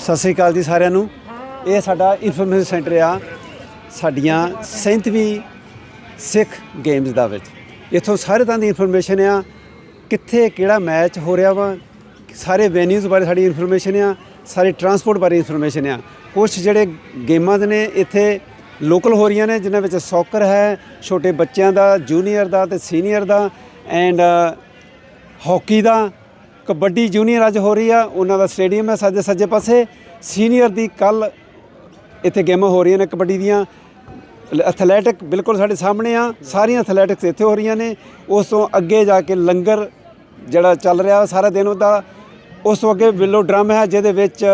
ਸਤਿ ਸ੍ਰੀ ਅਕਾਲ ਜੀ ਸਾਰਿਆਂ ਨੂੰ। ਇਹ ਸਾਡਾ ਇਨਫੋਰਮੇਸ਼ਨ ਸੈਂਟਰ ਆ। ਸਾਡੀਆਂ 37ਵੀਂ ਸਿੱਖ ਗੇਮਸ ਦਾ ਵਿੱਚ। ਇੱਥੋਂ ਸਾਰੇ ਤਰ੍ਹਾਂ ਦੀ ਇਨਫੋਰਮੇਸ਼ਨ ਆ। ਕਿੱਥੇ ਕਿਹੜਾ ਮੈਚ ਹੋ ਰਿਹਾ ਵਾ, ਸਾਰੇ ਵੈਨਿਊਜ਼ ਬਾਰੇ ਸਾਡੀ ਇਨਫੋਰਮੇਸ਼ਨ ਆ। ਸਾਰੇ ਟਰਾਂਸਪੋਰਟ ਬਾਰੇ ਇਨਫੋਰਮੇਸ਼ਨ ਆ। ਕੁਝ ਜਿਹੜੇ ਗੇਮਾਂ ਦੇ ਨੇ, ਇੱਥੇ ਲੋਕਲ ਹੋ ਰਹੀਆਂ ਨੇ, ਜਿਨ੍ਹਾਂ ਵਿੱਚ ਸੌਕਰ ਹੈ, ਛੋਟੇ ਬੱਚਿਆਂ ਦਾ ਜੂਨੀਅਰ ਦਾ ਤੇ ਸੀਨੀਅਰ ਦਾ ਐਂਡ ਹਾਕੀ ਦਾ। ਕਬੱਡੀ ਜੂਨੀਅਰ ਅੱਜ ਹੋ ਰਹੀ ਆ, ਉਹਨਾਂ ਦਾ ਸਟੇਡੀਅਮ ਹੈ ਸੱਜੇ ਸੱਜੇ ਪਾਸੇ। ਸੀਨੀਅਰ ਦੀ ਕੱਲ ਇੱਥੇ ਗੇਮਾਂ ਹੋ ਰਹੀਆਂ ਨੇ ਕਬੱਡੀ ਦੀਆਂ। ਐਥਲੈਟਿਕ ਬਿਲਕੁਲ ਸਾਡੇ ਸਾਹਮਣੇ ਆ, ਸਾਰੀਆਂ ਐਥਲੈਟਿਕਸ ਇੱਥੇ ਹੋ ਰਹੀਆਂ ਨੇ। ਉਸ ਤੋਂ ਅੱਗੇ ਜਾ ਕੇ ਲੰਗਰ ਜਿਹੜਾ ਚੱਲ ਰਿਹਾ ਸਾਰਾ ਦਿਨ ਉਹਦਾ, ਉਸ ਤੋਂ ਅੱਗੇ ਵਿਲੋ ਡਰਮ ਹੈ, ਜਿਹਦੇ ਵਿੱਚ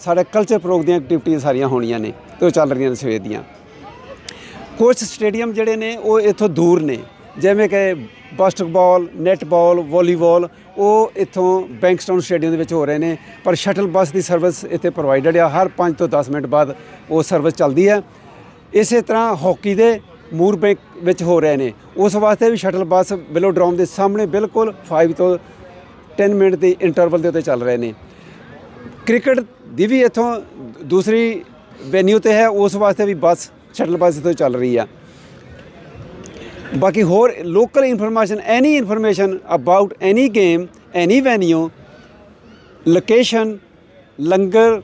ਸਾਡੇ ਕਲਚਰ ਪ੍ਰੋਗ ਦੀਆਂ ਐਕਟੀਵਿਟੀਆਂ ਸਾਰੀਆਂ ਹੋਣੀਆਂ ਨੇ, ਤੇ ਉਹ ਚੱਲ ਰਹੀਆਂ ਨੇ ਸਵੇਰ ਦੀਆਂ। ਕੁਝ ਸਟੇਡੀਅਮ ਜਿਹੜੇ ਨੇ, ਉਹ ਇੱਥੋਂ ਦੂਰ ਨੇ। ਜਿਵੇਂ ਕਿ ਬਾਸਕਟਬਾਲ ਨੈਟਬਾਲ ਵਾਲੀਬਾਲ ਉਹ ਇੱਥੋਂ ਬੈਂਕਸਟਾਊਨ ਸਟੇਡੀਅਮ ਦੇ ਵਿੱਚ ਹੋ ਰਹੇ ਨੇ, ਪਰ ਸ਼ਟਲ ਬੱਸ ਦੀ ਸਰਵਿਸ ਇੱਥੇ ਪ੍ਰੋਵਾਈਡਡ ਆ। ਹਰ 5 ਤੋਂ 10 ਮਿੰਟ ਬਾਅਦ ਉਹ ਸਰਵਿਸ ਚੱਲਦੀ ਹੈ। ਇਸੇ ਤਰ੍ਹਾਂ ਹਾਕੀ ਦੇ ਮੂਰ ਬੈਂਕ ਵਿੱਚ ਹੋ ਰਹੇ ਨੇ। ਉਸ ਵਾਸਤੇ ਵੀ ਸ਼ਟਲ ਬੱਸ ਬਿਲੋਡਰੋਮ ਦੇ ਸਾਹਮਣੇ ਬਿਲਕੁਲ 5 ਤੋਂ 10 ਮਿੰਟ ਦੇ ਇੰਟਰਵਲ ਦੇ ਉੱਤੇ ਚੱਲ ਰਹੇ ਨੇ। ਕ੍ਰਿਕਟ ਦੀ ਵੀ ਇੱਥੋਂ ਦੂਸਰੀ ਵੈਨਿਊ ਤੇ ਹੈ। ਉਸ ਵਾਸਤੇ ਵੀ ਬੱਸ, ਸ਼ਟਲ ਬੱਸ ਇੱਥੋਂ ਚੱਲ ਰਹੀ ਆ। ਬਾਕੀ ਹੋਰ local information any information about any game any venue location langar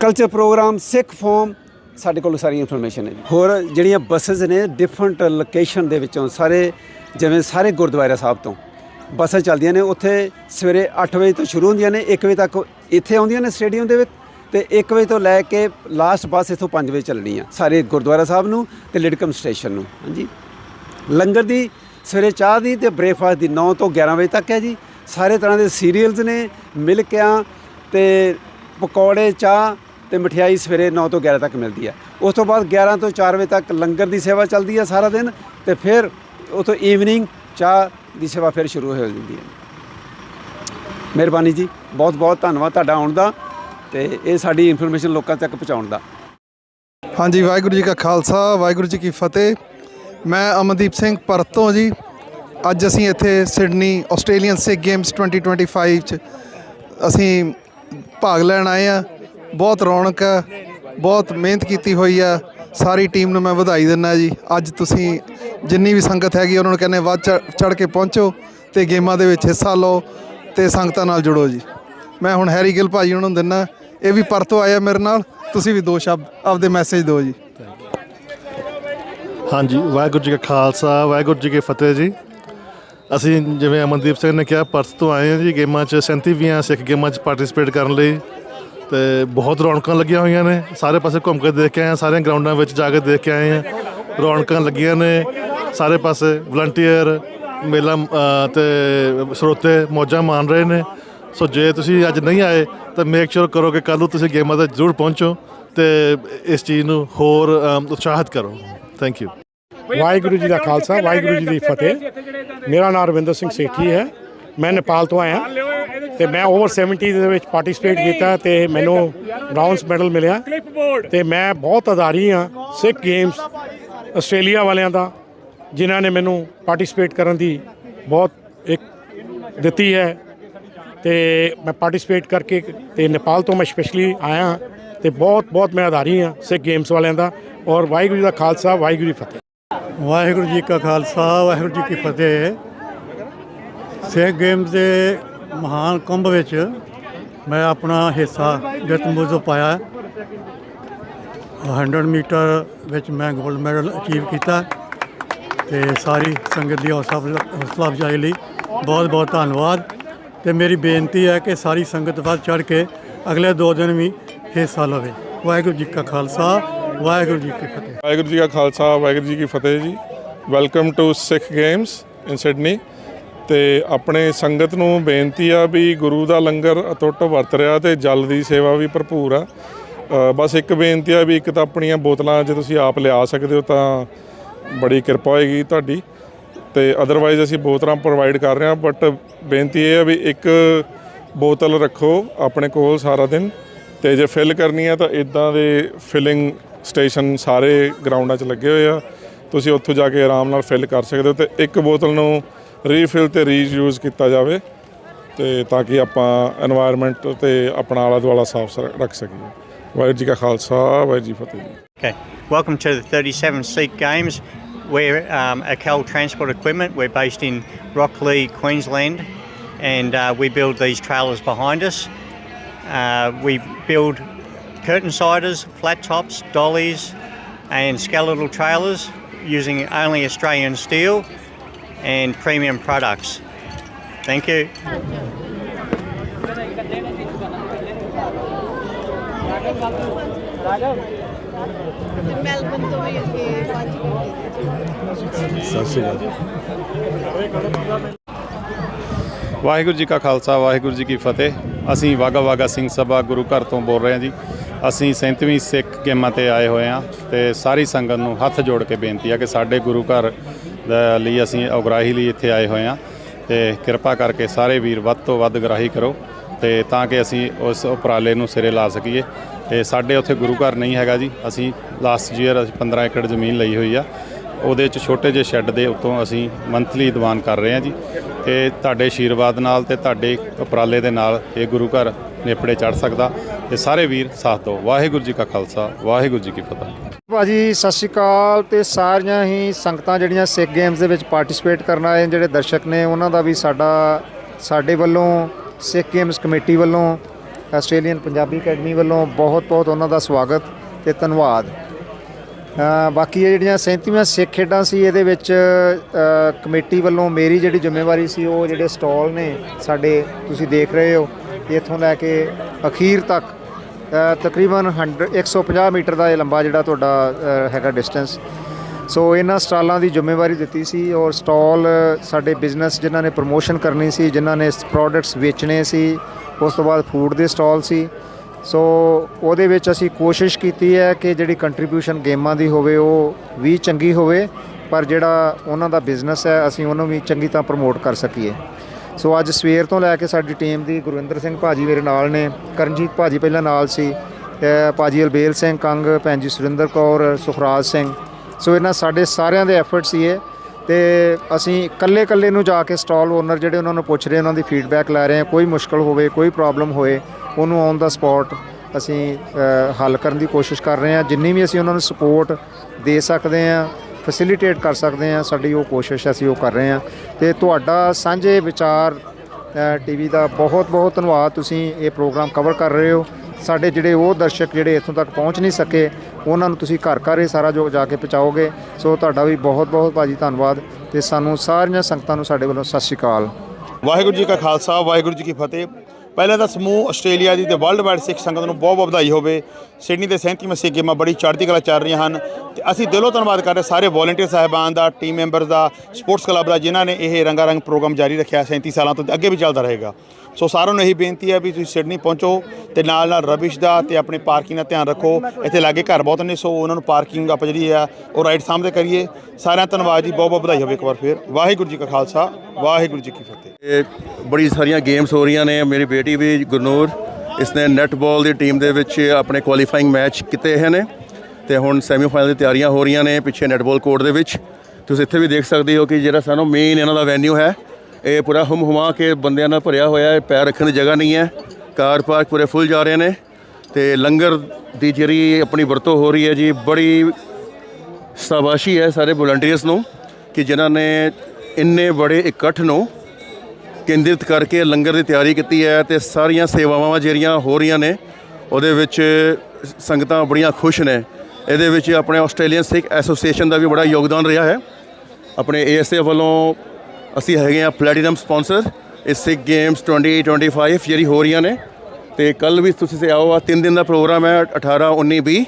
culture program Sikh form ਸਾਡੇ ਕੋਲ ਸਾਰੀ ਇਨਫੋਰਮੇਸ਼ਨ ਹੈ ਹੋਰ ਜਿਹੜੀਆਂ ਬੱਸਸ ਨੇ ਡਿਫਰੈਂਟ ਲੋਕੇਸ਼ਨ ਦੇ ਵਿੱਚੋਂ ਸਾਰੇ, ਜਿਵੇਂ ਸਾਰੇ ਗੁਰਦੁਆਰਾ ਸਾਹਿਬ ਤੋਂ ਬੱਸਾਂ ਚੱਲਦੀਆਂ ਨੇ, ਉੱਥੇ ਸਵੇਰੇ 8 ਵਜੇ ਤੋਂ ਸ਼ੁਰੂ ਹੁੰਦੀਆਂ ਨੇ 1 ਵਜੇ ਤੱਕ ਇੱਥੇ ਆਉਂਦੀਆਂ ਨੇ ਸਟੇਡੀਅਮ ਦੇ ਵਿੱਚ। ਤੇ 1 ਵਜੇ ਤੋਂ ਲੈ ਕੇ ਲਾਸਟ ਬੱਸ ਇੱਥੋਂ 5 ਵਜੇ ਚੱਲਣੀ ਆ, ਸਾਰੇ ਗੁਰਦੁਆਰਾ ਸਾਹਿਬ ਨੂੰ ਤੇ ਲਿਡਕਮ ਸਟੇਸ਼ਨ ਨੂੰ, ਹਾਂਜੀ। ਲੰਗਰ ਦੀ ਸਵੇਰੇ ਚਾਹ ਦੀ ਤੇ ਬ੍ਰੇਕਫਾਸਟ ਦੀ 9 ਤੋਂ 11 ਵਜੇ ਤੱਕ ਹੈ ਜੀ। ਸਾਰੇ ਤਰ੍ਹਾਂ ਦੇ ਸੀਰੀਅਲਸ ਨੇ, ਮਿਲਕਿਆਂ ਤੇ ਪਕੌੜੇ, ਚਾਹ ਤੇ ਮਠਿਆਈ ਸਵੇਰੇ 9 ਤੋਂ 11 ਤੱਕ ਮਿਲਦੀ ਹੈ ਉਸ ਤੋਂ ਬਾਅਦ 11 ਤੋਂ 4 ਵਜੇ ਤੱਕ ਲੰਗਰ ਦੀ ਸੇਵਾ ਚੱਲਦੀ ਹੈ ਸਾਰਾ ਦਿਨ ਤੇ ਫਿਰ ਉਤੋਂ ਈਵਨਿੰਗ ਚਾਹ ਦੀ ਸੇਵਾ ਫਿਰ ਸ਼ੁਰੂ ਹੋ ਜਾਂਦੀ ਹੈ ਮਿਹਰਬਾਨੀ ਜੀ ਬਹੁਤ ਬਹੁਤ ਧੰਨਵਾਦ ਤੁਹਾਡਾ ਆਉਣ ਦਾ। ਤੇ ਇਹ ਸਾਡੀ ਇਨਫੋਰਮੇਸ਼ਨ ਲੋਕਾਂ ਤੱਕ ਪਹੁੰਚਾਉਣ ਦਾ। ਹਾਂਜੀ, ਵਾਹਿਗੁਰੂ ਜੀ ਕਾ ਖਾਲਸਾ, ਵਾਹਿਗੁਰੂ ਜੀ ਕੀ ਫਤਿਹ। ਮੈਂ ਅਮਨਦੀਪ ਸਿੰਘ ਪਰਤੋਂ ਜੀ। ਅੱਜ ਅਸੀਂ ਇੱਥੇ ਸਿਡਨੀ ਆਸਟ੍ਰੇਲੀਅਨ ਸਿੱਖ ਗੇਮਸ 2025 ਚ ਅਸੀਂ ਭਾਗ ਲੈਣ ਆਏ ਆ ਬਹੁਤ ਰੌਣਕ ਆ ਬਹੁਤ ਮਿਹਨਤ ਕੀਤੀ ਹੋਈ ਆ ਸਾਰੀ ਟੀਮ ਨੂੰ ਮੈਂ ਵਧਾਈ ਦਿੰਦਾ ਜੀ। ਅੱਜ ਤੁਸੀਂ ਜਿੰਨੀ ਵੀ ਸੰਗਤ ਹੈਗੀ, ਉਹਨਾਂ ਨੂੰ ਕਹਿੰਦੇ ਵੱਧ ਚੜ ਕੇ ਪਹੁੰਚੋ ਤੇ ਗੇਮਾਂ ਦੇ ਵਿੱਚ ਹਿੱਸਾ ਲਓ ਤੇ ਸੰਗਤਾਂ ਨਾਲ ਜੁੜੋ ਜੀ। ਮੈਂ ਹੁਣ ਹੈਰੀ ਗਿੱਲ ਭਾਜੀ ਉਹਨਾਂ ਨੂੰ ਦਿੰਦਾ ਇਹ ਵੀ ਪਰਤੋਂ ਆਇਆ ਮੇਰੇ ਨਾਲ। ਤੁਸੀਂ ਵੀ ਦੋ ਸ਼ਬਦ ਆਪਦੇ ਮੈਸੇਜ ਦਿਓ ਜੀ। ਹਾਂਜੀ ਵਾਹਿਗੁਰੂ ਜੀ ਕਾ ਖਾਲਸਾ ਵਾਹਿਗੁਰੂ ਜੀ ਕੀ ਫਤਿਹ ਜੀ। ਅਸੀਂ ਜਿਵੇਂ ਅਮਨਦੀਪ ਸਿੰਘ ਨੇ ਕਿਹਾ ਪਰਸ ਤੋਂ ਆਏ ਹਾਂ ਜੀ ਗੇਮਾਂ 'ਚ 37ਵੀਆਂ ਸਿੱਖ ਗੇਮਾਂ 'ਚ ਪਾਰਟਿਸਿਪੇਟ ਕਰਨ ਲਈ। ਤੇ ਬਹੁਤ ਰੌਣਕਾਂ ਲੱਗੀਆਂ ਹੋਈਆਂ ਨੇ। ਸਾਰੇ ਪਾਸੇ ਘੁੰਮ ਕੇ ਦੇਖ ਕੇ ਆਏ ਹਾਂ ਸਾਰਿਆਂ ਗਰਾਊਂਡਾਂ ਵਿੱਚ ਜਾ ਕੇ ਦੇਖ ਕੇ ਆਏ ਹਾਂ। ਰੌਣਕਾਂ ਲੱਗੀਆਂ ਨੇ। ਸਾਰੇ ਪਾਸੇ ਵਲੰਟੀਅਰ ਮੇਲਾ ਅ, ਤੇ ਸਰੋਤੇ ਮੌਜਾਂ ਮਾਣ ਰਹੇ ਨੇ। ਸੋ ਜੇ ਤੁਸੀਂ ਅੱਜ ਨਹੀਂ ਆਏ, ਤਾਂ ਮੇਕ ਸ਼ੋਰ ਕਰੋ ਕਿ ਕੱਲ੍ਹ ਨੂੰ ਤੁਸੀਂ ਗੇਮਾਂ ਤੇ ਜ਼ਰੂਰ ਪਹੁੰਚੋ ਤੇ ਇਸ ਚੀਜ਼ ਨੂੰ ਹੋਰ ਉਤਸ਼ਾਹਿਤ ਕਰੋ। ਥੈਂਕ ਯੂ ਵਾਹਿਗੁਰੂ ਜੀ ਦਾ ਖਾਲਸਾ? ਵਾਹਿਗੁਰੂ ਜੀ ਦੀ ਫਤਿਹ? ਮੇਰਾ ਨਾਮ ਰਵਿੰਦਰ ਸਿੰਘ ਸੇਠੀ ਹੈ। ਮੈਂ ਨੇਪਾਲ ਤੋਂ ਆਇਆ ਤੇ ਮੈਂ ਓਵਰ 70 ਦੇ ਵਿੱਚ ਪਾਰਟਿਸਿਪੇਟ ਕੀਤਾ ਤੇ ਮੈਨੂੰ ਬ੍ਰਾਊਨਸ ਮੈਡਲ ਮਿਲਿਆ ਤੇ ਮੈਂ ਬਹੁਤ ਆਧਾਰੀ ਹਾਂ ਸਿੱਖ ਗੇਮਸ ਆਸਟ੍ਰੇਲੀਆ ਵਾਲਿਆਂ ਦਾ, ਜਿਨ੍ਹਾਂ ਨੇ ਮੈਨੂੰ ਪਾਰਟਿਸਿਪੇਟ ਕਰਨ ਦੀ ਬਹੁਤ ਇੱਕ ਦਿੱਤੀ ਹੈ। ਤੇ ਮੈਂ ਪਾਰਟਿਸਿਪੇਟ ਕਰਕੇ ਤੇ ਨੇਪਾਲ ਤੋਂ ਮੈਂ ਸਪੈਸ਼ਲੀ ਆਇਆ ਤੇ ਬਹੁਤ ਬਹੁਤ ਮੈਂ ਆਧਾਰੀ ਹਾਂ ਸਿੱਖ ਗੇਮਸ ਵਾਲਿਆਂ ਦਾ ਔਰ ਵਾਹਿਗੁਰੂ ਜੀ ਦਾ ਖਾਲਸਾ, ਵਾਹਿਗੁਰੂ ਜੀ ਫਤਿਹ। ਵਾਹਿਗੁਰੂ ਜੀ ਕਾ ਖਾਲਸਾ, ਵਾਹਿਗੁਰੂ ਜੀ ਕੀ ਫਤਿਹ। ਸਿੱਖ ਗੇਮਸ ਦੇ ਮਹਾਨ ਕੁੰਭ ਵਿੱਚ ਮੈਂ ਆਪਣਾ ਹਿੱਸਾ ਜਿੱਤ ਵਜੋਂ ਪਾਇਆ। ਹੈ। 100 ਮੀਟਰ ਵਿੱਚ ਮੈਂ 골ਡ ਮੈਡਲ ਅਚੀਵ ਕੀਤਾ ਤੇ ਸਾਰੀ ਸੰਗਤ ਦੀ ਹੌਸਲਾ ਹੌਸਲਾ ਅਫਜ਼ਾਈ ਲਈ ਬਹੁਤ ਬਹੁਤ ਧੰਨਵਾਦ। ਤੇ ਮੇਰੀ ਬੇਨਤੀ ਹੈ ਕਿ ਸਾਰੀ ਸੰਗਤ ਵੱਧ ਚੜ ਕੇ ਅਗਲੇ ਦੋ ਦਿਨ ਵੀ ਹਿੱਸਾ ਲਵੇ। ਵਾਹਿਗੁਰੂ ਜੀ ਕਾ ਖਾਲਸਾ, ਵਾਹਿਗੁਰੂ ਜੀ ਕੀ ਫਤਿਹ। ਵਾਹਿਗੁਰੂ ਜੀ ਕਾ ਖਾਲਸਾ, ਵਾਹਿਗੁਰੂ ਜੀ ਕੀ ਫਤਿਹ ਜੀ। Welcome to Sikh games in Sydney ਤੇ ਆਪਣੇ ਸੰਗਤ ਨੂੰ ਬੇਨਤੀ ਆ ਵੀ ਗੁਰੂ ਦਾ ਲੰਗਰ ਅਟੁੱਟ ਵਰਤ ਰਿਹਾ ਤੇ ਜਲ ਦੀ ਸੇਵਾ ਵੀ ਭਰਪੂਰ ਆ। ਬਸ ਇੱਕ ਬੇਨਤੀ ਆ ਵੀ ਇੱਕ ਤਾਂ ਆਪਣੀਆਂ ਬੋਤਲਾਂ ਜੇ ਤੁਸੀਂ ਆਪ ਲਿਆ ਸਕਦੇ ਹੋ ਤਾਂ ਬੜੀ ਕਿਰਪਾ ਹੋਏਗੀ ਤੁਹਾਡੀ। ਤੇ ਅਦਰਵਾਈਜ਼ ਅਸੀਂ ਬੋਤਲਾਂ ਪ੍ਰੋਵਾਈਡ ਕਰ ਰਹੇ ਹਾਂ ਬਟ ਬੇਨਤੀ ਇਹ ਹੈ ਵੀ ਇੱਕ ਬੋਤਲ ਰੱਖੋ ਆਪਣੇ ਕੋਲ ਸਾਰਾ ਦਿਨ ਤੇ ਜੇ ਫਿਲ ਕਰਨੀ ਹੈ ਤਾਂ ਇਦਾਂ ਦੇ ਫਿਲਿੰਗ ਸਟੇਸ਼ਨ ਸਾਰੇ ਗਰਾਊਂਡਾਂ 'ਚ ਲੱਗੇ ਹੋਏ ਆ। ਤੁਸੀਂ ਉੱਥੋਂ ਜਾ ਕੇ ਆਰਾਮ ਨਾਲ ਫਿਲ ਕਰ ਸਕਦੇ ਹੋ ਤੇ ਇੱਕ ਬੋਤਲ ਨੂੰ ਰੀਫਿਲ ਤੇ ਰੀਯੂਜ਼ ਕੀਤਾ ਜਾਵੇ ਤੇ ਤਾਂ ਕਿ ਆਪਾਂ এনवायरमेंट ਤੇ ਆਪਣਾ ਆਲਾ ਦੁਆਲਾ ਸਾਫ਼ ਰੱਖ ਸਕੀਏ। ਵਾਹਿਗੁਰੂ ਜੀ ਕਾ ਖਾਲਸਾ ਵਾਹਿਗੁਰੂ ਜੀ ਫਤਿਹ। Okay, welcome to the 37th Sikh Games. We're um, Acal Transport Equipment. We're based in Rockley, Queensland, and uh, we build these trailers behind us. Uh, we build curtain siders, flat tops, dollies, and skeletal trailers using only Australian steel and premium products. Thank you. Melbourne ਤੋਂ ਵੀ ਅੱਗੇ 5 ਘੰਟੇ ਸਤਿ ਸ਼੍ਰੀ ਅਕਾਲ। ਵਾਹਿਗੁਰੂ ਜੀ ਕਾ ਖਾਲਸਾ, ਵਾਹਿਗੁਰੂ ਜੀ ਕੀ ਫਤਿਹ। ਅਸੀਂ ਵਾਗਾ ਵਾਗਾ ਸਿੰਘ ਸਭਾ ਗੁਰੂ ਘਰ ਤੋਂ ਬੋਲ ਰਹੇ ਹਾਂ ਜੀ। ਅਸੀਂ 37ਵੀਂ ਸਿੱਖ ਗੇਮਾਂ ਤੇ ਆਏ ਹੋਏ ਹਾਂ ਤੇ ਸਾਰੀ ਸੰਗਤ ਨੂੰ ਹੱਥ ਜੋੜ ਕੇ ਬੇਨਤੀ ਆ ਕਿ ਸਾਡੇ ਗੁਰੂ ਘਰ ਲਈ ਅਸੀਂ ਉਗਰਾਹੀ ਲਈ ਇੱਥੇ ਆਏ ਹੋਏ ਹਾਂ ਤੇ ਕਿਰਪਾ ਕਰਕੇ ਸਾਰੇ ਵੀਰ ਵੱਧ ਤੋਂ ਵੱਧ ਗਰਾਹੀ ਕਰੋ ਤੇ ਤਾਂ ਕਿ ਅਸੀਂ ਉਸ ਉਪਰਾਲੇ ਨੂੰ ਸਿਰੇ ਲਾ ਸਕੀਏ। ਤੇ ਸਾਡੇ ਉੱਥੇ ਗੁਰੂ ਘਰ ਨਹੀਂ ਹੈਗਾ ਜੀ। ਅਸੀਂ ਲਾਸਟ ਈਅਰ ਅਸੀਂ 15 ਏਕੜ ਜ਼ਮੀਨ ਲਈ ਹੋਈ ਆ। ਉਹਦੇ 'ਚ ਛੋਟੇ ਜਿਹੇ ਸ਼ੈੱਡ ਦੇ ਉੱਤੋਂ ਅਸੀਂ ਮੰਥਲੀ ਦੀਵਾਨ ਕਰ ਰਹੇ ਹਾਂ ਜੀ। ਤੇ ਤੁਹਾਡੇ ਆਸ਼ੀਰਵਾਦ ਨਾਲ ਤੇ ਤੁਹਾਡੇ ਉਪਰਾਲੇ ਦੇ ਨਾਲ ਇਹ ਗੁਰੂ ਘਰ ਨੇਪੜੇ ਚੜ ਸਕਦਾ ਤੇ ਸਾਰੇ ਵੀਰ ਸਾਥ ਦਿਓ। ਵਾਹਿਗੁਰੂ ਜੀ ਕਾ ਖਾਲਸਾ, ਵਾਹਿਗੁਰੂ ਜੀ ਕੀ ਫਤਿਹ। ਭਾਜੀ, ਸਤਿ ਸ਼੍ਰੀ ਅਕਾਲ ਤੇ ਸਾਰੀਆਂ ਹੀ ਸੰਗਤਾਂ ਜਿਹੜੀਆਂ ਸਿੱਖ ਗੇਮਸ ਦੇ ਵਿੱਚ ਪਾਰਟਿਸਿਪੇਟ ਕਰਨ ਆਏ ਜਿਹੜੇ ਦਰਸ਼ਕ ਨੇ, ਉਹਨਾਂ ਦਾ ਵੀ ਸਾਡਾ, ਸਾਡੇ ਵੱਲੋਂ ਸਿੱਖ ਗੇਮਸ ਕਮੇਟੀ ਵੱਲੋਂ ਆਸਟ੍ਰੇਲੀਅਨ ਪੰਜਾਬੀ ਅਕੈਡਮੀ ਵੱਲੋਂ ਬਹੁਤ ਬਹੁਤ ਉਹਨਾਂ ਦਾ ਸਵਾਗਤ ਤੇ ਧੰਨਵਾਦ। ਬਾਕੀ ਇਹ ਜਿਹੜੀਆਂ 37ਵੀਂ ਸਿੱਖ ਖੇਡਾਂ ਸੀ ਇਹਦੇ ਵਿੱਚ ਕਮੇਟੀ ਵੱਲੋਂ ਮੇਰੀ ਜਿਹੜੀ ਜ਼ਿੰਮੇਵਾਰੀ ਸੀ ਉਹ ਜਿਹੜੇ ਸਟਾਲ ਨੇ ਸਾਡੇ ਤੁਸੀਂ ਦੇਖ ਰਹੇ ਹੋ ਇੱਥੋਂ ਲੈ ਕੇ ਅਖੀਰ ਤੱਕ ਅ, ਤਕਰੀਬਨ 100 150 ਮੀਟਰ ਦਾ ਇਹ ਲੰਬਾ ਜਿਹੜਾ ਤੁਹਾਡਾ ਹੈਗਾ ਡਿਸਟੈਂਸ ਸੋ ਇਹਨਾਂ ਸਟਾਲਾਂ ਦੀ ਜ਼ਿੰਮੇਵਾਰੀ ਦਿੱਤੀ ਸੀ ਔਰ ਸਟਾਲ ਸਾਡੇ ਬਿਜ਼ਨਸ ਜਿਨ੍ਹਾਂ ਨੇ ਪ੍ਰੋਮੋਸ਼ਨ ਕਰਨੀ ਸੀ ਜਿਨ੍ਹਾਂ ਨੇ ਪ੍ਰੋਡਕਟਸ ਵੇਚਣੇ ਸੀ ਉਸ ਤੋਂ ਬਾਅਦ ਫੂਡ ਦੇ ਸਟਾਲ ਸੀ। ਸੋ ਉਹਦੇ ਵਿੱਚ ਅਸੀਂ ਕੋਸ਼ਿਸ਼ ਕੀਤੀ ਹੈ ਕਿ ਜਿਹੜੀ ਕੰਟਰੀਬਿਊਸ਼ਨ ਗੇਮਾਂ ਦੀ ਹੋਵੇ ਉਹ ਵੀ ਚੰਗੀ ਹੋਵੇ ਪਰ ਜਿਹੜਾ ਉਹਨਾਂ ਦਾ ਬਿਜ਼ਨਸ ਹੈ ਅਸੀਂ ਉਹਨੂੰ ਵੀ ਚੰਗੀ ਤਰ੍ਹਾਂ ਪ੍ਰਮੋਟ ਕਰ ਸਕੀਏ। ਸੋ ਅੱਜ ਸਵੇਰ ਤੋਂ ਲੈ ਕੇ ਸਾਡੀ ਟੀਮ ਦੀ ਗੁਰਵਿੰਦਰ ਸਿੰਘ ਭਾਜੀ ਮੇਰੇ ਨਾਲ ਨੇ ਕਰਨਜੀਤ ਭਾਜੀ ਪਹਿਲਾਂ ਨਾਲ ਸੀ ਅ, ਭਾਜੀ ਅਲਬੇਲ ਸਿੰਘ ਕੰਗ ਭੈਣ ਜੀ ਸੁਰਿੰਦਰ ਕੌਰ ਸੁਖਰਾਜ ਸਿੰਘ। ਸੋ ਇਹਨਾਂ ਸਾਡੇ ਸਾਰਿਆਂ ਦੇ ਐਫਰਟ ਸੀ ਇਹ ਤੇ ਅਸੀਂ ਇਕੱਲੇ ਇਕੱਲੇ ਨੂੰ ਜਾ ਕੇ ਸਟਾਲ ਓਨਰ ਜਿਹੜੇ ਉਹਨਾਂ ਨੂੰ ਪੁੱਛ ਰਹੇ, ਉਹਨਾਂ ਦੀ ਫੀਡਬੈਕ ਲੈ ਰਹੇ ਹਾਂ, ਕੋਈ ਮੁਸ਼ਕਲ ਹੋਵੇ, ਕੋਈ ਪ੍ਰੋਬਲਮ ਹੋਏ, ਉਹਨੂੰ ਔਨ ਦਾ ਸਪੌਟ ਅਸੀਂ ਹੱਲ ਕਰਨ ਦੀ ਕੋਸ਼ਿਸ਼ ਕਰ ਰਹੇ ਹਾਂ। ਜਿੰਨੀ ਵੀ ਅਸੀਂ ਉਹਨਾਂ ਨੂੰ ਸਪੋਰਟ ਦੇ ਸਕਦੇ ਹਾਂ ਫੈਸਿਲਿਟੇਟ ਕਰ ਸਕਦੇ ਹਾਂ, ਸਾਡੀ ਉਹ ਕੋਸ਼ਿਸ਼ ਅਸੀਂ ਉਹ ਕਰ ਰਹੇ ਹਾਂ। ਤੇ ਤੁਹਾਡਾ ਸਾਂਝੇ ਵਿਚਾਰ ਟੀਵੀ ਦਾ ਬਹੁਤ ਬਹੁਤ ਧੰਨਵਾਦ। ਤੁਸੀਂ ਇਹ ਪ੍ਰੋਗਰਾਮ ਕਵਰ ਕਰ ਰਹੇ ਹੋ। ਸਾਡੇ ਜਿਹੜੇ ਉਹ ਦਰਸ਼ਕ ਜਿਹੜੇ ਇੱਥੋਂ ਤੱਕ ਪਹੁੰਚ ਨਹੀਂ ਸਕੇ, ਉਹਨਾਂ ਨੂੰ ਤੁਸੀਂ ਘਰ ਘਰ ਇਹ ਸਾਰਾ ਜੋ ਜਾ ਕੇ ਪਹੁੰਚਾਓਗੇ। ਸੋ ਤੁਹਾਡਾ ਵੀ ਬਹੁਤ ਬਹੁਤ ਭਾਜੀ ਧੰਨਵਾਦ ਤੇ ਸਾਨੂੰ ਸਾਰੀਆਂ ਸੰਗਤਾਂ ਨੂੰ ਸਾਡੇ ਵੱਲੋਂ ਸਤਿ ਸ਼੍ਰੀ ਅਕਾਲ। ਵਾਹਿਗੁਰੂ ਜੀ ਕਾ ਖਾਲਸਾ, ਵਾਹਿਗੁਰੂ ਜੀ ਕੀ ਫਤਿਹ। ਪਹਿਲਾਂ ਤਾਂ ਸਮੂਹ ਆਸਟ੍ਰੇਲੀਆ ਦੀ ਤੇ ਵਰਲਡ ਵਾਈਡ ਸਿੱਖ ਸੰਗਤ ਨੂੰ ਬਹੁਤ ਬਹੁਤ ਵਧਾਈ ਹੋਵੇ। ਸਿਡਨੀ ਦੇ 37ਵੇਂ ਮਸੀਹ ਗੇਮਾਂ ਬੜੀ ਚੜ੍ਹਦੀ ਕਲਾ ਚੱਲ ਰਹੀਆਂ ਹਨ ਤੇ ਅਸੀਂ ਦਿਲੋਂ ਧੰਨਵਾਦ ਕਰ ਰਹੇ ਸਾਰੇ ਵੋਲੰਟੀਅਰ ਸਾਹਿਬਾਨ ਦਾ ਟੀਮ ਮੈਂਬਰਸ ਦਾ ਸਪੋਰਟਸ ਕਲੱਬ ਦਾ ਜਿਨ੍ਹਾਂ ਨੇ ਇਹ ਰੰਗਾ ਰੰਗ ਪ੍ਰੋਗਰਾਮ ਜਾਰੀ ਰੱਖਿਆ 37 ਸਾਲਾਂ ਤੋਂ ਤੇ ਅੱਗੇ ਵੀ ਚੱਲਦਾ ਰਹੇਗਾ। ਸੋ ਸਾਰਿਆਂ ਨੂੰ ਇਹੀ ਬੇਨਤੀ ਹੈ ਵੀ ਤੁਸੀਂ ਸਿਡਨੀ ਪਹੁੰਚੋ ਤੇ ਨਾਲ ਨਾਲ ਰਬਿਸ਼ ਦਾ ਤੇ ਆਪਣੇ ਪਾਰਕਿੰਗ ਦਾ ਧਿਆਨ ਰੱਖੋ। ਇੱਥੇ ਲਾਗੇ ਘਰ ਬਹੁਤ ਨੇ, ਸੋ ਉਹਨਾਂ ਨੂੰ ਪਾਰਕਿੰਗ ਆਪਾਂ ਜਿਹੜੀ ਆ, ਉਹ ਰਾਈਟ ਸਾਹਮਣੇ ਕਰੀਏ। ਸਾਰਿਆਂ ਦਾ ਧੰਨਵਾਦ ਜੀ ਬਹੁਤ ਬਹੁਤ ਵਧਾਈ ਹੋਵੇ ਇੱਕ ਵਾਰ ਫਿਰ। ਵਾਹਿਗੁਰੂ ਜੀ ਕਾ ਖਾਲਸਾ, ਵਾਹਿਗੁਰੂ ਜੀ ਕੀ ਫਤਿਹ। ਇਹ ਬੜੀ ਸਾਰੀਆਂ ਗੇਮਸ ਹੋ ਰਹੀਆਂ ਨੇ। ਮੇਰੀ ਬੇਟੀ ਵੀ ਗੁਰਨੂਰ ਇਸਨੇ ਨੈਟਬਾਲ ਦੀ ਟੀਮ ਦੇ ਵਿੱਚ ਆਪਣੇ ਕੁਆਲੀਫਾਈਂਗ ਮੈਚ ਕੀਤੇ ਹੈ ਨੇ ਤੇ ਹੁਣ ਸੈਮੀਫਾਈਨਲ ਦੀ ਤਿਆਰੀਆਂ ਹੋ ਰਹੀਆਂ ਨੇ ਪਿੱਛੇ ਨੈਟਬਾਲ ਕੋਰਟ ਦੇ ਵਿੱਚ। ਤੁਸੀਂ ਇੱਥੇ ਵੀ ਦੇਖ ਸਕਦੇ ਹੋ ਕਿ ਜਿਹੜਾ ਸਾਨੂੰ ਮੇਨ ਇਹਨਾਂ ਦਾ ਵੈਨਿਊ ਹੈ, ਇਹ ਪੂਰਾ ਹਮ ਹੁਮਾ ਕੇ ਬੰਦਿਆਂ ਨਾਲ ਭਰਿਆ ਹੋਇਆ ਹੈ, ਪੈਰ ਰੱਖਣ ਦੀ ਜਗ੍ਹਾ ਨਹੀਂ ਹੈ। ਕਾਰ ਪਾਰਕ ਪੂਰੇ ਫੁੱਲ ਜਾ ਰਹੇ ਨੇ ਤੇ ਲੰਗਰ ਦੀ ਜਿਹੜੀ ਆਪਣੀ ਵਰਤੋਂ ਹੋ ਰਹੀ ਹੈ ਜੀ, ਬੜੀ ਸ਼ਾਬਾਸ਼ੀ ਹੈ ਸਾਰੇ ਵੋਲੰਟੀਅਰਸ ਨੂੰ ਕਿ ਜਿਨ੍ਹਾਂ ਨੇ ਇੰਨੇ ਬੜੇ ਇਕੱਠ ਨੂੰ ਕੇਂਦਰਿਤ ਕਰਕੇ ਲੰਗਰ ਦੀ ਤਿਆਰੀ ਕੀਤੀ ਹੈ ਤੇ ਸਾਰੀਆਂ ਸੇਵਾਵਾਂ ਜਿਹੜੀਆਂ ਹੋ ਰਹੀਆਂ ਨੇ, ਉਹਦੇ ਵਿੱਚ ਸੰਗਤਾਂ ਬੜੀਆਂ ਖੁਸ਼ ਨੇ। ਇਹਦੇ ਵਿੱਚ ਆਪਣੇ ਆਸਟ੍ਰੇਲੀਅਨ ਸਿੱਖ ਐਸੋਸੀਏਸ਼ਨ ਦਾ ਵੀ ਬੜਾ ਯੋਗਦਾਨ ਰਿਹਾ ਹੈ। ਆਪਣੇ ਏਐਸਏ ਵੱਲੋਂ ਅਸੀਂ ਹੈਗੇ ਆ ਪਲੈਟੀਨਮ ਸਪਾਂਸਰ ਇਸ ਸਿੱਖ ਗੇਮਸ 2025 ਜਿਹੜੀ ਹੋ ਰਹੀਆਂ ਨੇ। ਤੇ ਕੱਲ ਵੀ ਤੁਸੀਂ ਸੇ ਆਓ ਆ ਤਿੰਨ ਦਿਨ ਦਾ ਪ੍ਰੋਗਰਾਮ ਹੈ 18 19 20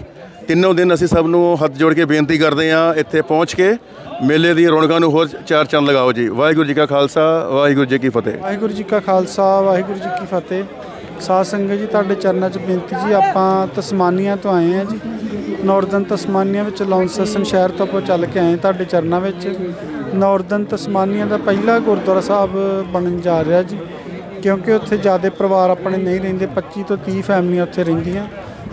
ਤਿੰਨੋਂ ਦਿਨ ਅਸੀਂ ਸਭ ਨੂੰ ਹੱਥ ਜੋੜ ਕੇ ਬੇਨਤੀ ਕਰਦੇ ਹਾਂ ਇੱਥੇ ਪਹੁੰਚ ਕੇ ਮੇਲੇ ਦੀ ਰੌਣਕਾਂ ਨੂੰ ਹੋਰ ਚਾਰ ਚੰਦ ਲਗਾਓ ਜੀ। ਵਾਹਿਗੁਰੂ ਜੀ ਕਾ ਖਾਲਸਾ, ਵਾਹਿਗੁਰੂ ਜੀ ਕੀ ਫਤਿਹ। ਵਾਹਿਗੁਰੂ ਜੀ ਕਾ ਖਾਲਸਾ, ਵਾਹਿਗੁਰੂ ਜੀ ਕੀ ਫਤਿਹ। ਸਾਧ ਸੰਗਤ ਜੀ, ਤੁਹਾਡੇ ਚਰਨਾਂ 'ਚ ਬੇਨਤੀ ਜੀ, ਆਪਾਂ ਤਸਮਾਨੀਆ ਤੋਂ ਆਏ ਹਾਂ ਜੀ। ਨਾਰਦਰਨ ਤਸਮਾਨੀਆ ਵਿੱਚ ਲੌਂਸਸਨ ਸ਼ਹਿਰ ਤੋਂ ਆਪਾਂ ਚੱਲ ਕੇ ਆਏ ਤੁਹਾਡੇ ਚਰਨਾਂ ਵਿੱਚ। ਨਾਰਦਰਨ ਤਸਮਾਨੀਆ ਦਾ ਪਹਿਲਾ ਗੁਰਦੁਆਰਾ ਸਾਹਿਬ ਬਣਨ ਜਾ ਰਿਹਾ ਜੀ। ਕਿਉਂਕਿ ਉੱਥੇ ਜ਼ਿਆਦਾ ਪਰਿਵਾਰ ਆਪਣੇ ਨਹੀਂ ਰਹਿੰਦੇ 25 ਤੋਂ 30 ਫੈਮਲੀਆਂ ਉੱਥੇ ਰਹਿੰਦੀਆਂ।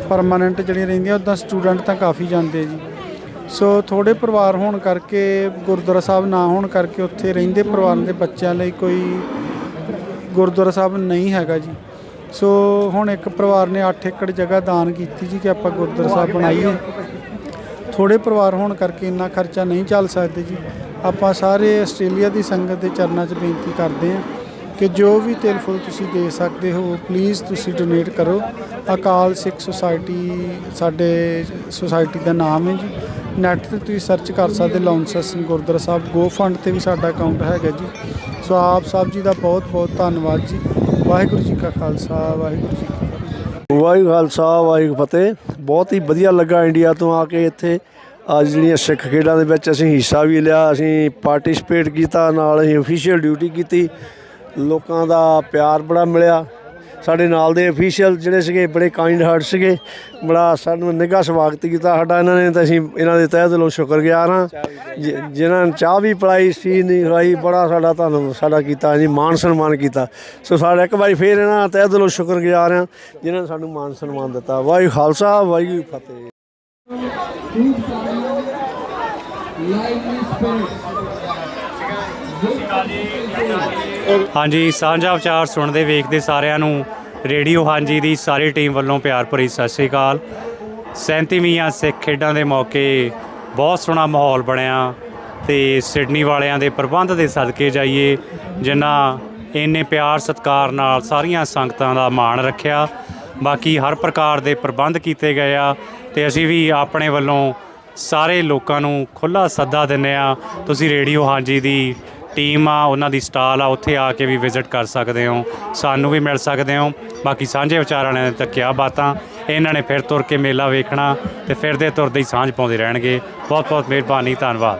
ਪਰਮਾਨੈਂਟ ਜਿਹੜੀਆਂ ਰਹਿੰਦੀਆਂ ਉੱਦਾਂ ਸਟੂਡੈਂਟ ਤਾਂ ਕਾਫੀ ਜਾਂਦੇ ਜੀ। ਸੋ ਥੋੜੇ ਪਰਿਵਾਰ ਹੋਣ ਕਰਕੇ, ਗੁਰਦੁਆਰਾ ਸਾਹਿਬ ਨਾ ਹੋਣ ਕਰਕੇ ਉੱਥੇ ਰਹਿੰਦੇ ਪਰਿਵਾਰ ਦੇ ਬੱਚਿਆਂ ਲਈ ਕੋਈ ਗੁਰਦੁਆਰਾ ਸਾਹਿਬ ਨਹੀਂ ਹੈਗਾ ਜੀ। ਸੋ ਹੁਣ ਇੱਕ ਪਰਿਵਾਰ ਨੇ 8 ਏਕੜ ਜਗ੍ਹਾ ਦਾਨ ਕੀਤੀ ਜੀ ਕਿ ਆਪਾਂ ਗੁਰਦੁਆਰਾ ਸਾਹਿਬ ਬਣਾਈਏ। ਥੋੜੇ ਪਰਿਵਾਰ ਹੋਣ ਕਰਕੇ ਇੰਨਾ ਖਰਚਾ ਨਹੀਂ ਚੱਲ ਸਕਦੇ ਜੀ। ਆਪਾਂ ਸਾਰੇ ਆਸਟ੍ਰੇਲੀਆ ਦੀ ਸੰਗਤ ਦੇ ਚਰਨਾਂ 'ਚ ਬੇਨਤੀ ਕਰਦੇ ਹਾਂ। ਕਿ ਜੋ ਵੀ ਤਿਲ ਫੁੱਲ ਤੁਸੀਂ ਦੇ ਸਕਦੇ ਹੋ ਪਲੀਜ਼ ਤੁਸੀਂ ਡੋਨੇਟ ਕਰੋ। ਅਕਾਲ ਸਿੱਖ ਸੁਸਾਇਟੀ ਸਾਡੇ ਸੁਸਾਇਟੀ ਦਾ ਨਾਮ ਹੈ ਜੀ। ਨੈਟ ਤੇ ਤੁਸੀਂ ਸਰਚ ਕਰ ਸਕਦੇ ਲੌਂਸਰ ਸਿੰਘ ਗੁਰਦੁਆਰਾ ਸਾਹਿਬ। ਗੋ ਫੰਡ ਤੇ ਵੀ ਸਾਡਾ ਅਕਾਊਂਟ ਹੈਗਾ ਜੀ। ਸੋ ਆਪ ਸਾਹਿਬ ਜੀ ਦਾ ਬਹੁਤ ਬਹੁਤ ਧੰਨਵਾਦ ਜੀ। ਵਾਹਿਗੁਰੂ ਜੀ ਕਾ ਖਾਲਸਾ, ਵਾਹਿਗੁਰੂ ਜੀ ਕੀ ਫਤਿਹ। ਵਾਹਿਗੁਰੂ ਖਾਲਸਾ, ਵਾਹਿਗੁਰੂ ਫਤਿਹ। ਬਹੁਤ ਹੀ ਵਧੀਆ ਲੱਗਾ ਇੰਡੀਆ ਤੋਂ ਆ ਕੇ ਇੱਥੇ। ਅੱਜ ਜਿਹੜੀਆਂ ਸਿੱਖ ਖੇਡਾਂ ਦੇ ਵਿੱਚ ਅਸੀਂ ਹਿੱਸਾ ਵੀ ਲਿਆ, ਅਸੀਂ ਪਾਰਟਿਸਿਪੇਟ ਕੀਤਾ, ਨਾਲ ਅਸੀਂ ਅਫੀਸ਼ੀਅਲ ਡਿਊਟੀ ਕੀਤੀ। ਲੋਕਾਂ ਦਾ ਪਿਆਰ ਬੜਾ ਮਿਲਿਆ। ਸਾਡੇ ਨਾਲ ਦੇ ਅਫੀਸ਼ੀਅਲ ਜਿਹੜੇ ਸੀਗੇ, ਬੜੇ ਕਾਈਂਡ ਹਾਰਟ ਸੀਗੇ। ਬੜਾ ਸਾਨੂੰ ਨਿੱਘਾ ਸਵਾਗਤ ਕੀਤਾ ਸਾਡਾ ਇਹਨਾਂ ਨੇ, ਤਾਂ ਅਸੀਂ ਇਹਨਾਂ ਦੇ ਤਹਿ ਦਿਲੋਂ ਸ਼ੁਕਰਗੁਜ਼ਾਰ ਹਾਂ। ਜਿ- ਜਿਨ੍ਹਾਂ ਨੇ ਚਾਹ ਵੀ ਪਿਲਾਈ ਸੀ ਨਹੀਂ ਖਵਾਈ ਬੜਾ ਸਾਡਾ ਤੁਹਾਨੂੰ ਸਾਡਾ ਕੀਤਾ ਜੀ ਮਾਣ ਸਨਮਾਨ ਕੀਤਾ। ਸੋ ਸਾਡਾ ਇੱਕ ਵਾਰੀ ਫੇਰ ਇਹਨਾਂ ਦਾ ਤਹਿ ਦਿਲੋਂ ਸ਼ੁਕਰਗੁਜ਼ਾਰ ਹਾਂ, ਜਿਨ੍ਹਾਂ ਨੇ ਸਾਨੂੰ ਮਾਣ ਸਨਮਾਨ ਦਿੱਤਾ। ਵਾਹਿਗੁਰੂ ਖਾਲਸਾ, ਵਾਹਿਗੁਰੂ ਫਤਿਹ। ਹਾਂਜੀ, ਸਾਂਝਾ ਵਿਚਾਰ ਸੁਣਦੇ ਵੇਖਦੇ ਸਾਰਿਆਂ ਨੂੰ ਰੇਡੀਓ ਹਾਂਜੀ ਦੀ ਸਾਰੀ ਟੀਮ ਵੱਲੋਂ ਪਿਆਰ ਭਰੀ ਸਤਿ ਸ੍ਰੀ ਅਕਾਲ। 37ਵੀਂ ਸਿੱਖ ਖੇਡਾਂ ਦੇ ਮੌਕੇ ਬਹੁਤ ਸੋਹਣਾ ਮਾਹੌਲ ਬਣਿਆ ਤੇ ਸਿਡਨੀ ਵਾਲਿਆਂ ਦੇ ਪ੍ਰਬੰਧ ਦੇ ਸਦਕੇ ਜਾਈਏ, ਜਿਨ੍ਹਾਂ ਇੰਨੇ ਪਿਆਰ ਸਤਿਕਾਰ ਨਾਲ ਸਾਰੀਆਂ ਸੰਗਤਾਂ ਦਾ ਮਾਣ ਰੱਖਿਆ। ਬਾਕੀ ਹਰ ਪ੍ਰਕਾਰ ਦੇ ਪ੍ਰਬੰਧ ਕੀਤੇ ਗਏ ਆ ਤੇ ਅਸੀਂ ਵੀ ਆਪਣੇ ਵੱਲੋਂ ਸਾਰੇ ਲੋਕਾਂ ਨੂੰ ਖੁੱਲਾ ਸੱਦਾ ਦਿੰਨੇ ਆ। ਤੁਸੀਂ ਰੇਡੀਓ ਹਾਂਜੀ ਦੀ ਟੀਮ ਆ, ਉਹਨਾਂ ਦੀ ਸਟਾਲ ਆ, ਉੱਥੇ ਆ ਕੇ ਵੀ ਵਿਜ਼ਿਟ ਕਰ ਸਕਦੇ ਹੋ। ਸਾਨੂੰ ਵੀ ਮਿਲ ਸਕਦੇ ਹੋ। ਬਾਕੀ ਸਾਂਝੇ ਵਿਚਾਰਾਂ ਨੇ ਤਾਂ ਕਿਆ ਬਾਤਾਂ। ਇਹਨਾਂ ਨੇ ਫਿਰ ਤੁਰ ਕੇ ਮੇਲਾ ਵੇਖਣਾ ਤੇ ਫਿਰਦੇ ਤੁਰਦੇ ਹੀ ਸਾਂਝ ਪਾਉਂਦੇ ਰਹਿਣਗੇ। ਬਹੁਤ ਬਹੁਤ ਮਿਹਰਬਾਨੀ, ਧੰਨਵਾਦ।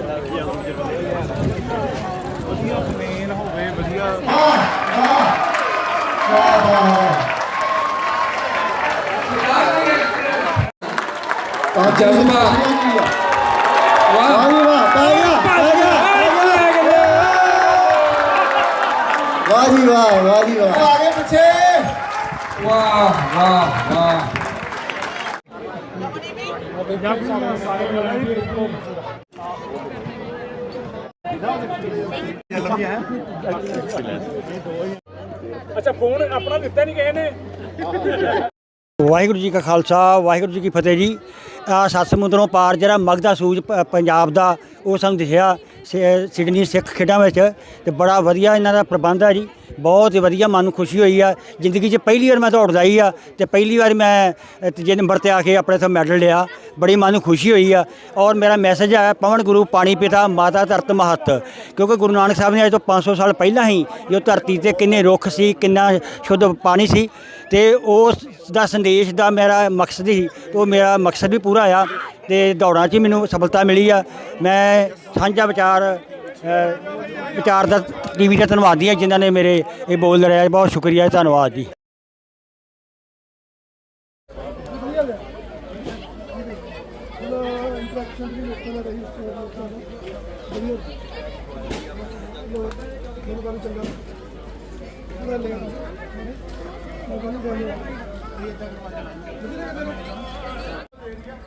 Thôi, đó. Bravo. Còn chờ thứ ba. Quá. Đi vào, quá đi vào. Cái một chế. Shirt Pakistani style ਪਾਉਣਾ ਆ ਉਹਦੇ ਨਾਲ ਵਾਹਿਗੁਰੂ ਜੀ ਕਾ ਖਾਲਸਾ, ਵਾਹਿਗੁਰੂ ਜੀ ਕੀ ਫਤਿਹ ਜੀ। ਆ ਸੱਤ ਸਮੁੰਦਰੋਂ ਪਾਰ ਜਿਹੜਾ ਮਗਦਾ ਸੂਜ ਪ- ਪੰਜਾਬ ਦਾ, ਉਹ ਸਾਨੂੰ ਦਿਖਿਆ। ਸਿ ਸਿਡਨੀ ਸਿੱਖ ਖੇਡਾਂ ਵਿੱਚ ਤੇ ਬੜਾ ਵਧੀਆ ਇਹਨਾਂ ਦਾ ਪ੍ਰਬੰਧ ਹੈ ਜੀ। ਬਹੁਤ ਹੀ ਵਧੀਆ ਮਨ ਨੂੰ ਖੁਸ਼ੀ ਹੋਈ ਆ। ਜ਼ਿੰਦਗੀ 'ਚ ਪਹਿਲੀ ਵਾਰ ਮੈਂ ਦੌੜ ਲਾਈ ਆ ਤੇ ਪਹਿਲੀ ਵਾਰ ਮੈਂ ਅ, ਤੀਜੇ ਨੰਬਰ ਤੇ ਆ ਕੇ ਆਪਣੇ ਤੋਂ ਮੈਡਲ ਲਿਆ। ਬੜੀ ਮਨ ਨੂੰ ਖੁਸ਼ੀ ਹੋਈ ਆ। ਔਰ ਮੇਰਾ ਮੈਸੇਜ ਹੈ ਪਵਨ ਗੁਰੂ ਪਾਣੀ ਪਿਤਾ ਮਾਤਾ ਧਰਤ ਮਹੱਤ। ਕਿਉਂਕਿ ਗੁਰੂ ਨਾਨਕ ਸਾਹਿਬ ਨੇ ਅੱਜ ਤੋਂ 500 ਸਾਲ ਪਹਿਲਾਂ ਹੀ ਜੋ ਧਰਤੀ ਤੇ ਕਿੰਨੇ ਰੁੱਖ ਸੀ ਕਿੰਨਾ ਸ਼ੁੱਧ ਪਾਣੀ ਸੀ ਤੇ ਉਸ ਦਾ ਸੰਦੇਸ਼ ਦਾ ਮੇਰਾ ਮਕਸਦ ਹੀ ਉਹ ਮੇਰਾ ਮਕਸਦ ਵੀ ਪੂਰਾ ਆ ਤੇ ਦੌੜਾਂ 'ਚ ਮੈਨੂੰ ਸਫਲਤਾ ਮਿਲੀ ਆ। ਮੈਂ ਸਾਂਝਾ ਵਿਚਾਰ ਵਿਚਾਰ ਦਾ ਟੀਵੀ ਦਾ ਧੰਨਵਾਦੀ ਹਾਂ ਜਿਨ੍ਹਾਂ ਨੇ ਮੇਰੇ ਇਹ ਬੋਲ ਰਿਹਾ ਬਹੁਤ ਸ਼ੁਕਰੀਆ, ਧੰਨਵਾਦ ਜੀ।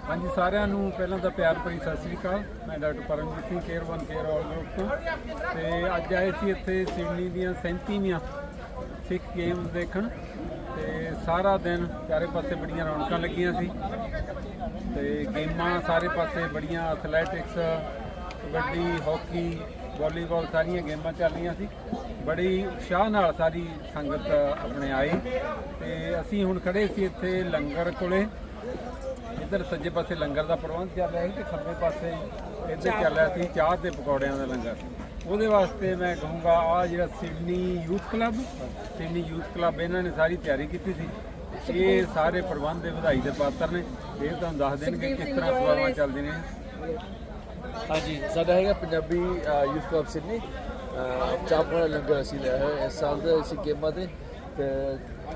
ਹਾਂਜੀ, ਸਾਰਿਆਂ ਨੂੰ ਪਹਿਲਾਂ ਤਾਂ ਪਿਆਰ ਭਰੀ ਸਤਿ ਸ੍ਰੀ ਅਕਾਲ। ਮੈਂ doctor Paramjit Singh care one care all group ਤੋਂ। ਤੇ ਅੱਜ ਆਏ ਸੀ ਇੱਥੇ ਸਿਡਨੀ ਦੀਆਂ 37ਵੀਆਂ ਸਿੱਖ ਗੇਮਸ ਦੇਖਣ। ਤੇ ਸਾਰਾ ਦਿਨ ਚਾਰੇ ਪਾਸੇ ਬੜੀਆਂ ਰੌਣਕਾਂ ਲੱਗੀਆਂ ਸੀ। ਤੇ ਗੇਮਾਂ ਸਾਰੇ ਪਾਸੇ ਬੜੀਆਂ ਐਥਲੈਟਿਕਸ ਕਬੱਡੀ ਹਾਕੀ ਵਾਲੀਬਾਲ ਸਾਰੀਆਂ ਗੇਮਾਂ ਚੱਲ ਰਹੀਆਂ ਸੀ। ਬੜੀ ਉਤਸ਼ਾਹ ਨਾਲ ਸਾਰੀ ਸੰਗਤ ਆਪਣੇ ਆਈ ਤੇ ਅਸੀਂ ਹੁਣ ਖੜੇ ਸੀ ਇੱਥੇ ਲੰਗਰ ਕੋਲੇ। ਇੱਧਰ ਸੱਜੇ ਪਾਸੇ ਲੰਗਰ ਦਾ ਪ੍ਰਬੰਧ ਚੱਲ ਰਿਹਾ ਸੀ ਤੇ ਖੱਬੇ ਪਾਸੇ ਇੱਧਰ ਚੱਲ ਰਿਹਾ ਸੀ ਚਾਹ ਤੇ ਪਕੌੜਿਆਂ ਦਾ ਲੰਗਰ। ਉਹਦੇ ਵਾਸਤੇ ਮੈਂ ਕਹੂੰਗਾ ਆ ਜਿਹੜਾ Sydney youth club Sydney youth club ਇਹਨਾਂ ਨੇ ਸਾਰੀ ਤਿਆਰੀ ਕੀਤੀ ਸੀ। ਇਹ ਸਾਰੇ ਪ੍ਰਬੰਧ ਦੇ ਵਧਾਈ ਦੇ ਪਾਤਰ ਨੇ। ਇਹ ਤੁਹਾਨੂੰ ਦੱਸ ਦੇਣਗੇ ਕਿਸ ਤਰ੍ਹਾਂ ਸੇਵਾਵਾਂ ਚੱਲਦੀਆਂ ਨੇ। ਹਾਂਜੀ ਸਾਡਾ ਹੈਗਾ ਪੰਜਾਬੀ ਯੂਥ ਕਲੱਬ ਸਿਡਨੀ। ਚਾਪ ਵਾਲਾ ਲੰਗਰ ਅਸੀਂ ਲਿਆ ਹੈ ਇਸ ਸਾਲ ਦੇ ਅਸੀਂ ਗੇਮਾਂ ਤੇ ਤੇ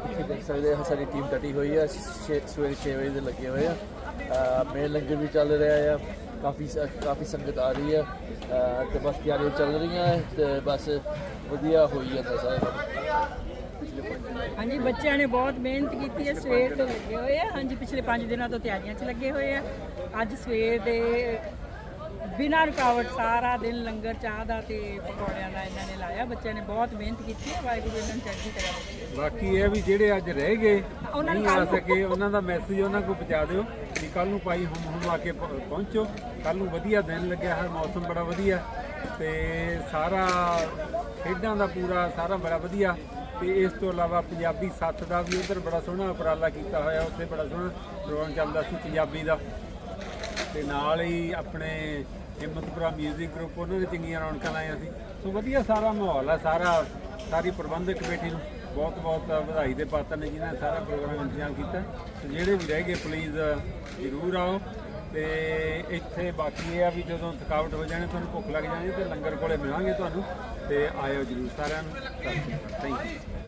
ਤੁਸੀਂ ਦੇਖ ਸਕਦੇ ਹਾਂ, ਸਾਡੀ ਟੀਮ ਡਟੀ ਹੋਈ ਹੈ ਅਸੀਂ ਛੇ- ਸਵੇਰੇ 6 ਵਜੇ ਦੇ ਲੱਗੇ ਹੋਏ ਆ। ਮੇਨ ਲੰਗਰ ਵੀ ਚੱਲ ਰਿਹਾ ਆ। ਕਾਫੀ ਸ- ਕਾਫੀ ਸੰਗਤ ਆ ਰਹੀ ਆ। ਅਹ ਤੇ ਬਸ ਤਿਆਰੀਆਂ ਚੱਲ ਰਹੀਆਂ ਹੈ ਤੇ ਬਸ ਵਧੀਆ ਹੋਈ ਜਾਂਦਾ ਸਾਰਾ ਕੰਮ। ਹਾਂਜੀ, ਬੱਚਿਆਂ ਨੇ ਬਹੁਤ ਮਿਹਨਤ ਕੀਤੀ ਹੈ ਸਵੇਰ ਤੋਂ ਲੱਗੇ ਹੋਏ ਆ। ਹਾਂਜੀ, ਪਿਛਲੇ 5 ਦਿਨਾਂ ਤੋਂ ਤਿਆਰੀਆਂ 'ਚ ਲੱਗੇ ਹੋਏ ਆ। ਅੱਜ ਸਵੇਰ ਦੇ ਬਿਨਾਂ ਰੁਕਾਵਟ ਸਾਰਾ ਦਿਨ ਲੰਗਰ ਚਾਹ ਦਾ ਤੇ ਪਕੌੜਿਆਂ ਦਾ ਇਹਨਾਂ ਨੇ ਲਾਇਆ। ਬੱਚਿਆਂ ਨੇ ਬਹੁਤ ਮਿਹਨਤ ਕੀਤੀ ਹੈ ਵਾਹਿਗੁਰੂ ਇਹਨਾਂ ਨੂੰ ਚੜ੍ਹਦੀ ਕਲਾ ਬਖਸ਼ੇ ਬਾਕੀ ਇਹ ਵੀ ਜਿਹੜੇ ਅੱਜ ਰਹਿ ਗਏ ਉਹਨਾਂ ਨੂੰ ਆ ਸਕੇ ਉਹਨਾਂ ਦਾ ਮੈਸੇਜ ਉਹਨਾਂ ਕੋਲ ਪਹੁੰਚਾ ਦਿਓ ਕਿ ਕੱਲ ਨੂੰ ਭਾਈ ਹਮ ਹਮ ਆ ਕੇ ਪਹੁੰਚੋ। ਕੱਲ ਨੂੰ ਵਧੀਆ ਦਿਨ ਲੱਗਿਆ ਹੈ ਮੌਸਮ ਬੜਾ ਵਧੀਆ। ਤੇ ਸਾਰਾ ਖੇਡਾਂ ਦਾ ਪੂਰਾ ਸਾਰਾ ਬੜਾ ਵਧੀਆ। ਤੇ ਇਸ ਤੋਂ ਇਲਾਵਾ ਪੰਜਾਬੀ ਸੱਥ ਦਾ ਵੀ ਉਧਰ ਬੜਾ ਸੋਹਣਾ ਉਪਰਾਲਾ ਕੀਤਾ ਹੋਇਆ ਉੱਥੇ ਬੜਾ ਸੋਹਣਾ ਪ੍ਰੋਗਰਾਮ ਚੱਲਦਾ ਸੀ ਪੰਜਾਬੀ ਦਾ। ਤੇ ਨਾਲ ਹੀ ਆਪਣੇ ਹਿੰਮਤਪੁਰਾ 뮤직 ਗਰੁੱਪ ਉਹਨਾਂ ਨੇ ਚੰਗੀਆਂ ਰੌਣਕਾਂ ਲਾਈਆਂ ਸੀ। ਸੋ ਵਧੀਆ ਸਾਰਾ ਮਾਹੌਲ ਹੈ ਸਾਰਾ ਸਾਰੀ ਪ੍ਰਬੰਧਕ ਕਮੇਟੀ ਨੂੰ ਬਹੁਤ ਬਹੁਤ ਵਧਾਈ ਦੇ ਪਾਤਰ ਨੇ ਜਿਨ੍ਹਾਂ ਨੇ ਸਾਰਾ ਪ੍ਰੋਗਰਾਮ ਇੰਤਜ਼ਾਮ ਕੀਤਾ। ਤੇ ਜਿਹੜੇ ਵੀ ਰਹਿ ਗਏ ਪਲੀਜ਼ ਜ਼ਰੂਰ ਆਓ। ਤੇ ਇੱਥੇ ਬਾਕੀ ਇਹ ਆ ਵੀ ਜਦੋਂ ਥਕਾਵਟ ਹੋ ਜਾਣੀ, ਤੁਹਾਨੂੰ ਭੁੱਖ ਲੱਗ ਜਾਣੀ, ਤੇ ਲੰਗਰ ਕੋਲੇ ਮਿਲਾਂਗੇ ਤੁਹਾਨੂੰ। ਤੇ ਆਇਓ ਜ਼ਰੂਰ ਸਾਰਿਆਂ ਨੂੰ। Thank you